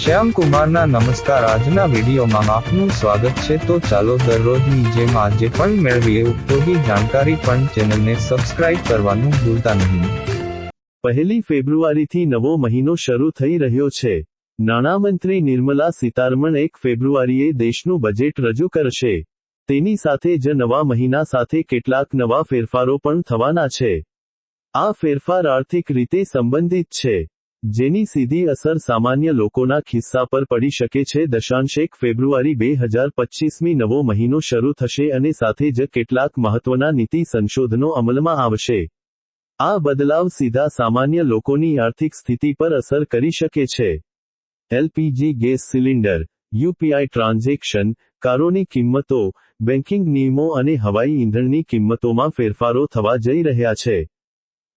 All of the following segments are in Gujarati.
શ્યામ કુમારના નમસ્કાર. આજના વિડીયોમાં આપનું સ્વાગત છે. તો ચાલો દરરોજની જેમ આજે પણ મેળવીએ. ઉપયોગી જાણકારી પણ ચેનલને સબસ્ક્રાઇબ કરવાનું ભૂલતા નહીં. પહેલી ફેબ્રુઆરીથી નવો મહિનો શરૂ થઈ રહ્યો છે. નાણામંત્રી નિર્મલા સીતારમણ એક ફેબ્રુઆરીએ દેશનું બજેટ રજૂ કરશે. તેની સાથે જ નવા મહિના સાથે કેટલાક નવા ફેરફારો પણ થવાના છે. આ ફેરફાર આર્થિક રીતે સંબંધિત છે. જેની સીધી અસર સામાન્ય લોકોના ખિસ્સા પર પડી શકે છે. દશાંશ એક ફેબ્રુઆરી બે હજાર પચીસમી નવો મહિનો શરૂ થશે અને સાથે જ કેટલાક મહત્વના નીતિ સંશોધનો અમલમાં આવશે. આ બદલાવ સીધા સામાન્ય લોકોની આર્થિક સ્થિતિ પર અસર કરી શકે છે. LPG gas cylinder, UPI transaction, કારોની કિંમતો, બેન્કિંગ નિયમો અને હવાઈ ઈંધણની કિંમતોમાં ફેરફારો થવા જઈ રહ્યા છે.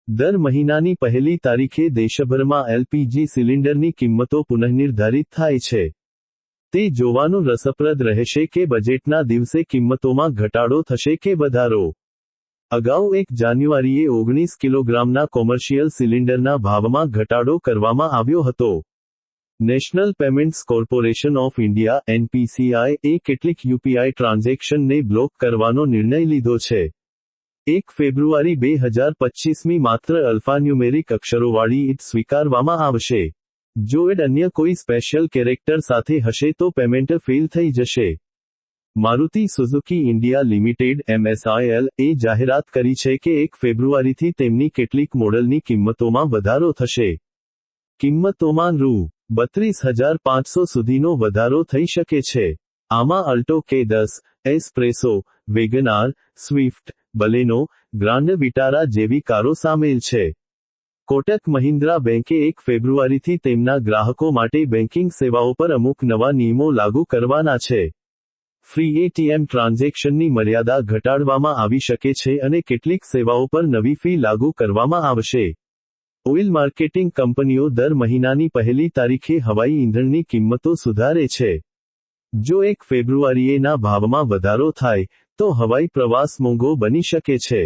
દર મહિનાની પહેલી તારીખે દેશભરમાં એલપીજી સિલિન્ડરની કિંમતો પુનઃનિર્ધારિત થાય છે. તે જોવાનું રસપ્રદ રહેશે કે બજેટના દિવસે કિંમતોમાં ઘટાડો થશે કે વધારો. અગાઉ એક જાન્યુઆરીએ ઓગણીસ કિલોગ્રામના કોમર્શિયલ સિલિન્ડરના ભાવમાં ઘટાડો કરવામાં આવ્યો હતો. National payments corporation of India, NPCI, એ કેટલીક યુપીઆઈ ટ્રાન્ઝેક્શનને બ્લોક કરવાનો નિર્ણય લીધો છે. એક ફેબ્રુઆરી બે હજાર પચીસમી માત્ર અલ્ફાન્યુમેરિક અક્ષરોવાળી ઈટ સ્વીકારવામાં આવશે. જો એડ અન્ય કોઈ સ્પેશિયલ કેરેક્ટર સાથે હશે તો પેમેન્ટ ફેલ થઈ જશે. Maruti Suzuki India limited MSIL એ જાહેરાત કરી છે કે એક ફેબ્રુઆરીથી તેમની કેટલીક મોડલની કિંમતોમાં વધારો થશે. કિંમતોમાં રૂ. બત્રીસ હજાર પાંચસો સુધીનો વધારો થઈ શકે છે. આમાં અલ્ટો કે દસ, Espresso WagonR Swift, Baleno, Grand Vitara જેવી કારો સામેલ છે. કોટક મહિન્દ્રા બેંકે એક ફેબ્રુઆરીથી તેમના ગ્રાહકો માટે બેન્કિંગ સેવાઓ પર અમુક નવા નિયમો લાગુ કરવાના છે. ફ્રી એટીએમ ટ્રાન્ઝેક્શનની મર્યાદા ઘટાડવામાં આવી શકે છે અને કેટલીક સેવાઓ પર નવી ફી લાગુ કરવામાં આવશે. ઓઇલ માર્કેટિંગ કંપનીઓ દર મહિનાની પહેલી તારીખે હવાઈ ઈંધણની કિંમતો સુધારે છે. જો એક ફેબ્રુઆરીએના ભાવમાં વધારો થાય તો હવાઈ પ્રવાસ મોંઘો બની શકે છે.